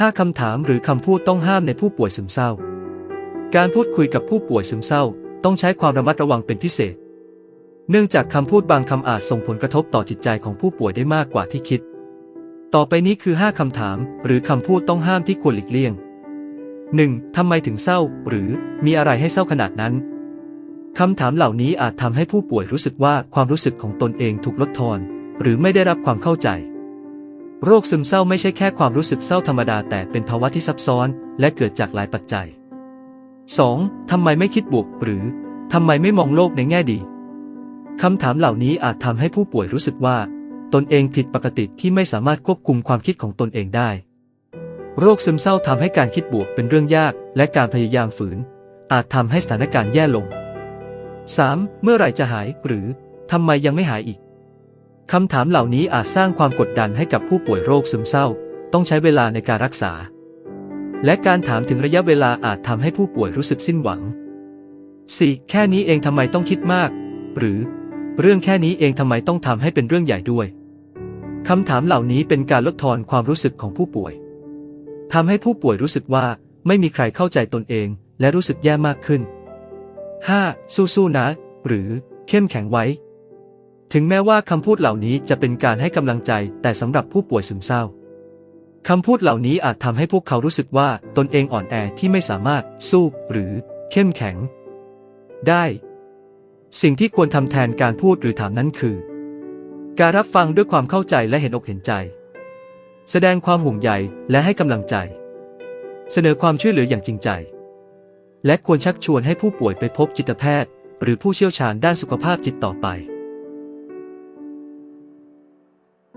5 คำถามหรือคำพูดต้องห้ามในผู้ป่วยซึมเศร้า การพูดคุยกับผู้ป่วยซึมเศร้า ต้องใช้ความระมัดระวังเป็นพิเศษ เนื่องจากคำพูดบางคำอาจส่งผลกระทบต่อจิตใจของผู้ป่วยได้มากกว่าที่คิด ต่อไปนี้คือ 5 คำถาม หรือคำพูดต้องห้ามที่ควรหลีกเลี่ยง 1. ทำไมถึงเศร้า หรือมีอะไรให้เศร้าขนาดนั้นคำถามเหล่านี้อาจทำให้ผู้ป่วยรู้สึกว่าความรู้สึกของตนเองถูกลดทอน หรือไม่ได้รับความเข้าใจ โรคซึมเศร้าไม่ใช่แค่ความรู้สึกเศร้าธรรมดาแต่เป็นภาวะที่ซับซ้อน และเกิดจากหลายปัจจัย 2. ทำไมไม่คิดบวก หรือทำไมไม่มองโลกในแง่ดีคำถามเหล่านี้อาจทำให้ผู้ป่วยรู้สึกว่า ตนเองผิดปกติที่ไม่สามารถควบคุมความคิดของตนเองได้ โรคซึมเศร้าทำให้การคิดบวกเป็นเรื่องยาก และการพยายามฝืน อาจทำให้สถานการณ์แย่ลง 3. เมื่อไหร่จะหายหรือทำไมยังไม่หายอีก คำถามเหล่านี้อาจสร้างความกดดันให้กับผู้ป่วยโรคซึมเศร้า ต้องใช้เวลาในการรักษา และการถามถึงระยะเวลาอาจทำให้ผู้ป่วยรู้สึกสิ้นหวัง 4. แค่นี้เองทำไมต้องคิดมาก หรือ เรื่องแค่นี้เองทำไมต้องทำให้เป็นเรื่องใหญ่ด้วยคำถามเหล่านี้เป็นการลดทอนความรู้สึกของผู้ป่วยทำให้ผู้ป่วยรู้สึกว่าไม่มีใครเข้าใจตนเองและรู้สึกแย่มากขึ้น 5. สู้ๆนะ หรือเข้มแข็งไว้ ถึงแม้ว่าคำพูดเหล่านี้จะเป็นการให้กำลังใจ แต่สำหรับผู้ป่วยซึมเศร้าคำพูดเหล่านี้อาจทำให้พวกเขารู้สึกว่าตนเองอ่อนแอที่ไม่สามารถสู้หรือเข้มแข็ง ได้ สิ่งที่ควรทำแทนการพูดหรือถามนั้นคือ การรับฟังด้วยความเข้าใจและเห็นอกเห็นใจ แสดงความห่วงใยและให้กำลังใจ เสนอความช่วยเหลืออย่างจริงใจ และควรชักชวนให้ผู้ป่วยไปพบจิตแพทย์ หรือผู้เชี่ยวชาญด้านสุขภาพจิตต่อไป